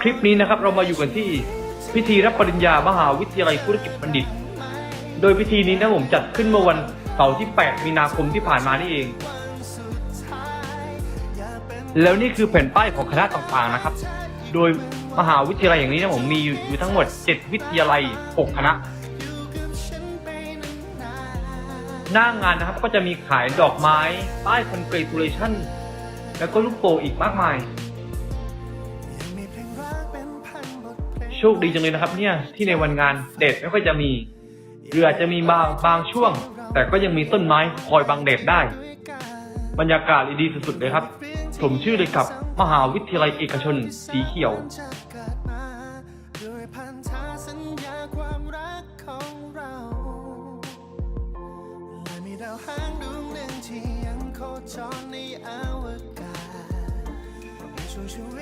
คลิปนี้นะครับเรามาอยู่กันที่พิธีรับปริญญามหาวิทยาลัยธุรกิจบัณฑิต โดยพิธีนี้นะผมจัดขึ้นเมื่อวันเสาร์ที่ 8 มีนาคมที่ผ่านมานี่เอง แล้วนี่คือแผ่นป้ายของคณะต่างๆนะครับ โดยมหาวิทยาลัยอย่างนี้นะผมมีอยู่ทั้งหมด 7 วิทยาลัย 6 คณะ หน้างานนะครับก็จะมีขายดอกไม้ ป้ายคอนเกรตูเลชั่น แล้วก็ลูกโป่งอีกมากมาย โชคดีจังเลยนะครับ เนี่ยที่ในวันงานเด็ดไม่ค่อยจะมีหรืออาจจะมีบางบางช่วง แต่ก็ยังมีต้นไม้คอยบังเดดได้ บรรยากาศดีสุดๆเลยครับ ผมชื่อเลยกับมหาวิทยาลัยเอกชนสีเขียวช่วง